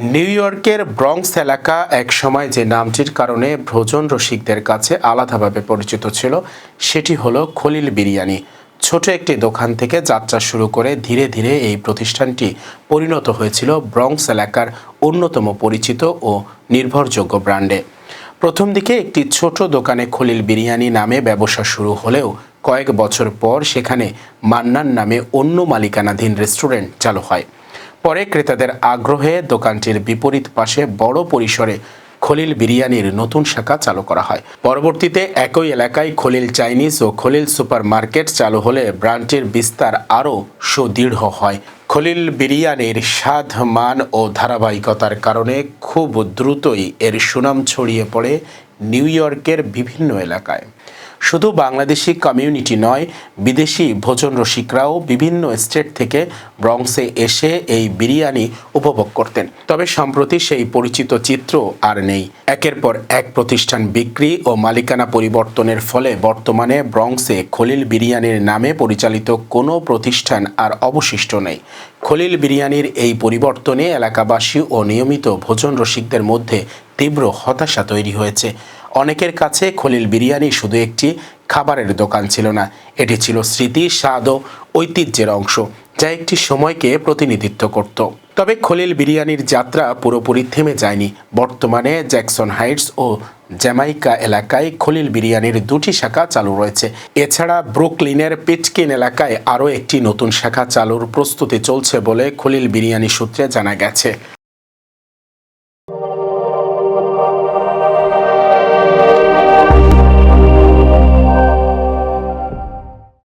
New ইয়র্কের Bronx এলাকা এক সময় যে নামটির কারণে ভোজন রসিকদের কাছে আলাদাভাবে পরিচিত ছিল, সেটি হলো খলিল বিরিয়ানি। ছোট একটি দোকান থেকে যাত্রা শুরু করে ধীরে ধীরে এই প্রতিষ্ঠানটি পরিণত হয়েছিল ব্রংস এলাকার অন্যতম পরিচিত ও নির্ভরযোগ্য ব্র্যান্ডে। প্রথম দিকে একটি ছোট দোকানে খলিল বিরিয়ানি নামে ব্যবসা শুরু হলেও কয়েক বছর পর সেখানে মান্নান নামে অন্য মালিকানাধীন রেস্টুরেন্ট চালু হয়। পরে ক্রেতাদের আগ্রহে দোকানটির বিপরীত পাশে বড় পরিসরে খলিল বিরিয়ানির নতুন শাখা চালু করা হয়। পরবর্তীতে একই এলাকায় খলিল চাইনিজ ও খলিল সুপার মার্কেট চালু হলে ব্র্যান্ডটির বিস্তার আরও সুদৃঢ় হয়। খলিল বিরিয়ানির স্বাদ, মান ও ধারাবাহিকতার কারণে খুব দ্রুতই এর সুনাম ছড়িয়ে পড়ে নিউ ইয়র্কের বিভিন্ন এলাকায়। শুধু বাংলাদেশি কমিউনিটি নয়, বিদেশি ভোজন রসিকরাও বিভিন্ন স্টেট থেকে ব্রঙ্কসে এসে এই বিরিয়ানি উপভোগ করতেন। তবে সম্প্রতি সেই পরিচিত চিত্র আর নেই। একের পর এক প্রতিষ্ঠান বিক্রি ও মালিকানা পরিবর্তনের ফলে বর্তমানে ব্রঙ্কসে খলিল বিরিয়ানির নামে পরিচালিত কোনো প্রতিষ্ঠান আর অবশিষ্ট নেই। খলিল বিরিয়ানির এই পরিবর্তনে এলাকাবাসী ও নিয়মিত ভোজন রসিকদের মধ্যে তীব্র হতাশা তৈরি হয়েছে। অনেকের কাছে খলিল বিরিয়ানি শুধু একটি খাবারের দোকান ছিল না, এটি ছিল স্মৃতি, স্বাদ ও ঐতিহ্যের অংশ, যা একটি সময়কে প্রতিনিধিত্ব করত। তবে খলিল বিরিয়ানির যাত্রা পুরোপুরি থেমে যায়নি। বর্তমানে জ্যাকসন হাইটস ও জ্যামাইকা এলাকায় খলিল বিরিয়ানির দুটি শাখা চালু রয়েছে। এছাড়া ব্রুকলিনের পিটকিন এলাকায় আরও একটি নতুন শাখা চালুর প্রস্তুতি চলছে বলে খলিল বিরিয়ানি সূত্রে জানা গেছে।